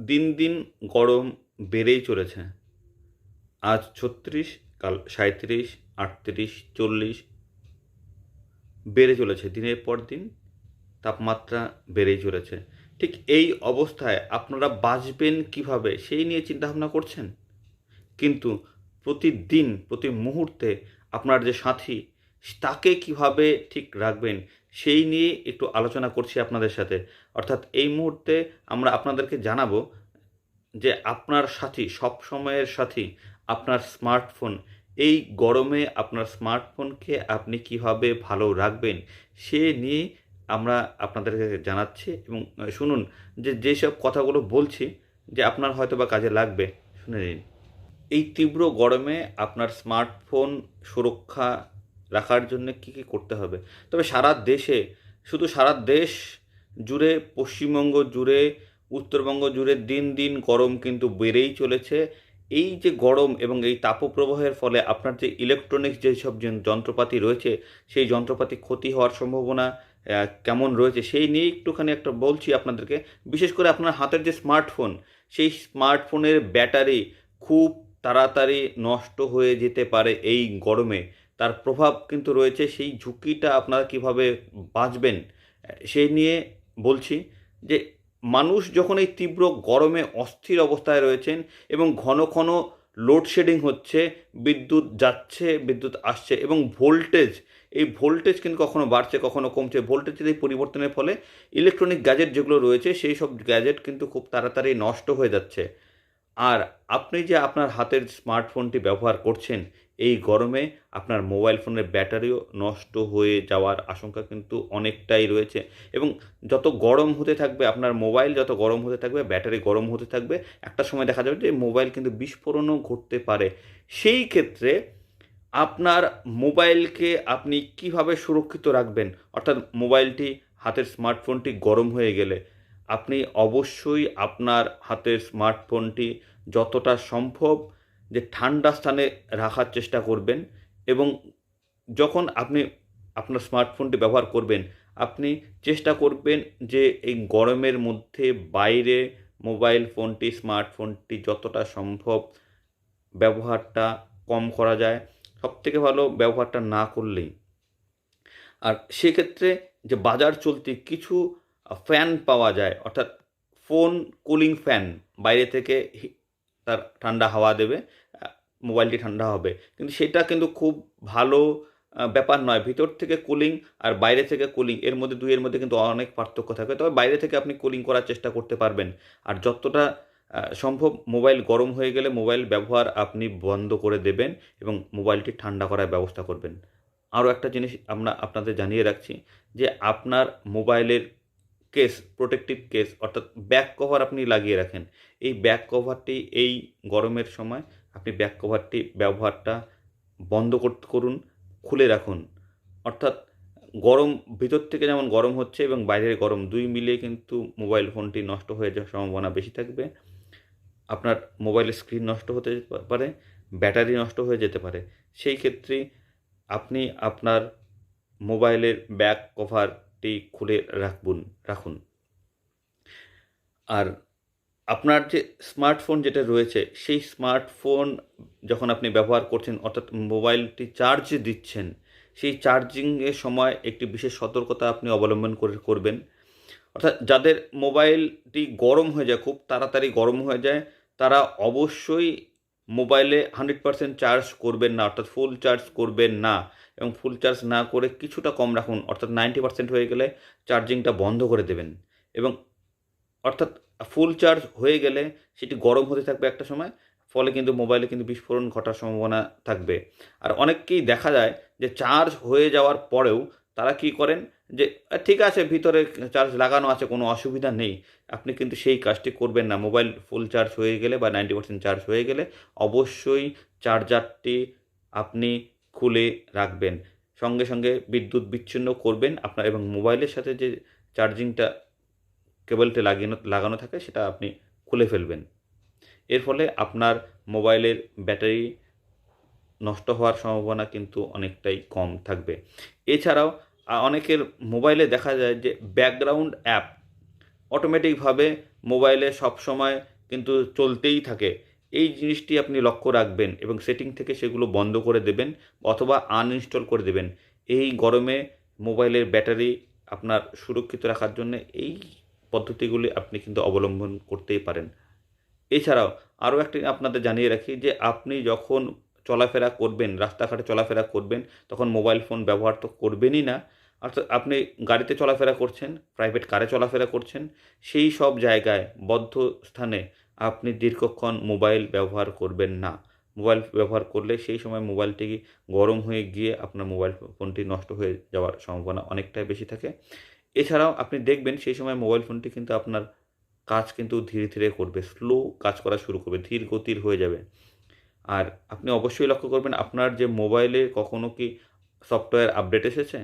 দিন দিন গরম বেড়েই চলেছে। আজ ছত্রিশ, কাল সাঁত্রিশ আটত্রিশ, চল্লিশ। বেড়ে চলেছে, দিনের পর দিন তাপমাত্রা বেড়েই চলেছে। ঠিক এই অবস্থায় আপনারা বাঁচবেন কীভাবে সেই নিয়ে চিন্তাভাবনা করছেন? কিন্তু প্রতিদিন, প্রতি মুহূর্তে আপনার যে সাথী তাকে কীভাবে ঠিক রাখবেন, সেই নিয়ে একটু আলোচনা করছি আপনাদের সাথে। অর্থাৎ এই মুহূর্তে আমরা আপনাদেরকে জানাব যে আপনার সাথী, সব সময়ের সাথী, আপনার স্মার্টফোন, এই গরমে আপনার স্মার্টফোনকে আপনি কীভাবে ভালো রাখবেন, সে নিয়ে আমরা আপনাদেরকে জানাচ্ছি এবং শুনুন, যে, যেসব কথাগুলো বলছি, যে আপনার হয়তো বা কাজে লাগবে, শুনে নিন। এই তীব্র গরমে আপনার স্মার্টফোন সুরক্ষা রাখার জন্য কী কী করতে হবে। তবে সারা দেশে, শুধু সারা দেশ জুড়ে, পশ্চিমবঙ্গ জুড়ে, উত্তরবঙ্গ জুড়ে দিন দিন গরম কিন্তু বেড়েই চলেছে। এই যে গরম এবং এই তাপপ্রবাহের ফলে আপনার যে ইলেকট্রনিক্স যেসব যন্ত্রপাতি রয়েছে, সেই যন্ত্রপাতি ক্ষতি হওয়ার সম্ভাবনা কেমন রয়েছে সেই নিয়ে একটুখানি একটা বলছি আপনাদেরকে। বিশেষ করে আপনার হাতের যে স্মার্টফোন সেই স্মার্টফোনের ব্যাটারি খুব তাড়াতাড়ি নষ্ট হয়ে যেতে পারে এই গরমে। তার প্রভাব কিন্তু রয়েছে, সেই ঝুঁকিটা আপনারা কীভাবে বাঁচবেন সেই নিয়ে বলছি যে মানুষ যখন এই তীব্র গরমে অস্থির অবস্থায় রয়েছেন এবং ঘন ঘন লোডশেডিং হচ্ছে, বিদ্যুৎ যাচ্ছে, বিদ্যুৎ আসছে এবং ভোল্টেজ এই ভোল্টেজ কিন্তু কখনো বাড়ছে, কখনো কমছে ভোল্টেজের এই পরিবর্তনের ফলে ইলেকট্রনিক গ্যাজেট যেগুলো রয়েছে, সেই সব গ্যাজেট কিন্তু খুব তাড়াতাড়ি নষ্ট হয়ে যাচ্ছে। আর আপনি যে আপনার হাতের স্মার্টফোনটি ব্যবহার করছেন, এই গরমে আপনার মোবাইল ফোনের ব্যাটারিও নষ্ট হয়ে যাওয়ার আশঙ্কা কিন্তু অনেকটাই রয়েছে এবং যত গরম হতে থাকবে, আপনার মোবাইল যত গরম হতে থাকবে, ব্যাটারি গরম হতে থাকবে, একটা সময় দেখা যাবে যে মোবাইল কিন্তু বিস্ফোরণও ঘটতে পারে। সেই ক্ষেত্রে আপনার মোবাইলকে আপনি কীভাবে সুরক্ষিত রাখবেন? অর্থাৎ মোবাইলটি, হাতের স্মার্টফোনটি গরম হয়ে গেলে আপনি অবশ্যই আপনার হাতের স্মার্টফোনটি যতটা সম্ভব যে ঠান্ডা স্থানে রাখার চেষ্টা করবেন এবং যখন আপনি আপনার স্মার্টফোনটি ব্যবহার করবেন, আপনি চেষ্টা করবেন যে এই গরমের মধ্যে বাইরে মোবাইল ফোনটি, স্মার্টফোনটি যতটা সম্ভব ব্যবহারটা কম করা যায়। সবথেকে ভালো ব্যবহারটা না করলেই। আর সেক্ষেত্রে যে বাজার চলতি কিছু ফ্যান পাওয়া যায়, অর্থাৎ ফোন কুলিং ফ্যান বাইরে থেকে তার ঠান্ডা হাওয়া দেবে মোবাইলটি ঠান্ডা হবে। কিন্তু সেটা কিন্তু খুব ভালো ব্যাপার নয়। ভিতর থেকে কুলিং আর বাইরে থেকে কুলিং এর মধ্যে দুইয়ের মধ্যে কিন্তু অনেক পার্থক্য থাকে। তবে বাইরে থেকে আপনি কুলিং করার চেষ্টা করতে পারবেন। আর যতটা সম্ভব মোবাইল গরম হয়ে গেলে মোবাইল ব্যবহার আপনি বন্ধ করে দেবেন এবং মোবাইলটি ঠান্ডা করার ব্যবস্থা করবেন। আরও একটা জিনিস আমরা আপনাদের জানিয়ে রাখছি যে আপনার মোবাইলের কেস প্রোটেক্টিভ কেস, অর্থাৎ ব্যাক কভার আপনি লাগিয়ে রাখেন। এই ব্যাক কভারটি এই গরমের সময় আপনি ব্যাক কভারটি ব্যবহারটা বন্ধ করুন, খুলে রাখুন। অর্থাৎ গরম, ভিতর থেকে যেমন গরম হচ্ছে এবং বাইরের গরম দুই মিলিয়ে কিন্তু মোবাইল ফোনটি নষ্ট হয়ে যাওয়ার সম্ভাবনা বেশি থাকবে। আপনার মোবাইলের স্ক্রিন নষ্ট হতে পারে ব্যাটারি নষ্ট হয়ে যেতে পারে। সেই ক্ষেত্রে আপনি আপনার মোবাইলের ব্যাক কভারটি খুলে রাখুন রাখুন। আর আপনার যে স্মার্টফোন যেটা রয়েছে, সেই স্মার্টফোন যখন আপনি ব্যবহার করছেন, অর্থাৎ মোবাইলটি চার্জ দিচ্ছেন, সেই চার্জিংয়ের সময় একটি বিশেষ সতর্কতা আপনি অবলম্বন করে করবেন। অর্থাৎ যাদের মোবাইলটি গরম হয়ে যায়, খুব তাড়াতাড়ি গরম হয়ে যায়, তারা অবশ্যই মোবাইলে হান্ড্রেড পারসেন্ট চার্জ করবেন না, অর্থাৎ ফুল চার্জ করবেন না। এবং ফুল চার্জ না করে কিছুটা কম রাখুন, অর্থাৎ নাইনটি পার্সেন্ট হয়ে গেলে চার্জিংটা বন্ধ করে দেবেন। এবং অর্থাৎ ফুল চার্জ হয়ে গেলে সেটি গরম হতে থাকবে একটা সময়, ফলে কিন্তু মোবাইলে কিন্তু বিস্ফোরণ ঘটার সম্ভাবনা থাকবে। আর অনেককেই দেখা যায় যে চার্জ হয়ে যাওয়ার পরেও তারা কি করেন যে ঠিক আছে, ভিতরে চার্জ লাগানো আছে, কোনো অসুবিধা নেই। আপনি কিন্তু সেই কাজটি করবেন না। মোবাইল ফুল চার্জ হয়ে গেলে বা নাইনটি পার্সেন্ট চার্জ হয়ে গেলে অবশ্যই চার্জারটি আপনি খুলে রাখবেন। সঙ্গে সঙ্গে বিদ্যুৎ বিচ্ছিন্ন করবেন আপনার এবং মোবাইলের সাথে যে চার্জিংটা কেবলটি লাগানো লাগানো থাকে সেটা আপনি খুলে ফেলবেন। এর ফলে আপনার মোবাইলের ব্যাটারি নষ্ট হওয়ার সম্ভাবনা কিন্তু অনেকটাই কম থাকবে। এছাড়াও অনেকের মোবাইলে দেখা যায় যে ব্যাকগ্রাউন্ড অ্যাপ অটোমেটিকভাবে মোবাইলে সবসময় কিন্তু চলতেই থাকে। এই জিনিসটি আপনি লক্ষ্য রাখবেন এবং সেটিং থেকে সেগুলো বন্ধ করে দেবেন অথবা আনইনস্টল করে দেবেন। এই গরমে মোবাইলের ব্যাটারি আপনার সুরক্ষিত রাখার জন্য এই পদ্ধতিগুলি আপনি কিন্তু অবলম্বন করতেই পারেন। এছাড়াও আরও একটি আপনাদের জানিয়ে রাখি যে আপনি যখন চলাফেরা করবেন, রাস্তাঘাটে চলাফেরা করবেন, তখন মোবাইল ফোন ব্যবহার তো করবেনই না। অর্থাৎ আপনি গাড়িতে চলাফেরা করছেন প্রাইভেট কারে চলাফেরা করছেন, সেই সব জায়গায় বদ্ধ স্থানে আপনি দীর্ঘক্ষণ মোবাইল ব্যবহার করবেন না। মোবাইল ব্যবহার করলে সেই সময় মোবাইলটি গরম হয়ে গিয়ে আপনার মোবাইল ফোনটি নষ্ট হয়ে যাওয়ার সম্ভাবনা অনেকটাই বেশি থাকে। এছাড়াও আপনি দেখবেন সেই সময় মোবাইল ফোনটি কিন্তু আপনার কাজ কিন্তু ধীরে ধীরে করবে, স্লো কাজ করা শুরু করবে, ধীর গতির হয়ে যাবে। আর আপনি অবশ্যই লক্ষ্য করবেন আপনার যে মোবাইলে কখনো কি সফটওয়্যার আপডেট এসেছে,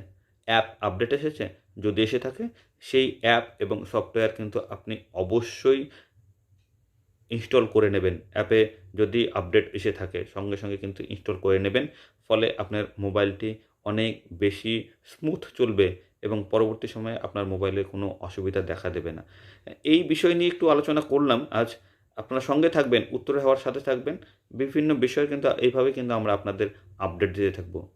অ্যাপ আপডেট এসেছে? যদি এসে থাকে, সেই অ্যাপ এবং সফটওয়্যার কিন্তু আপনি অবশ্যই ইনস্টল করে নেবেন। অ্যাপে যদি আপডেট এসে থাকে, সঙ্গে সঙ্গে কিন্তু ইনস্টল করে নেবেন। ফলে আপনার মোবাইলটি অনেক বেশি স্মুথ চলবে এবং পরবর্তী সময়ে আপনার মোবাইলে কোনো অসুবিধা দেখা দেবে না। এই বিষয় নিয়ে একটু আলোচনা করলাম। আজ আপনারা সঙ্গে থাকবেন, উত্তরে হওয়ার সাথে থাকবেন। বিভিন্ন বিষয় কিন্তু এইভাবে কিন্তু আমরা আপনাদের আপডেট দিতে থাকব।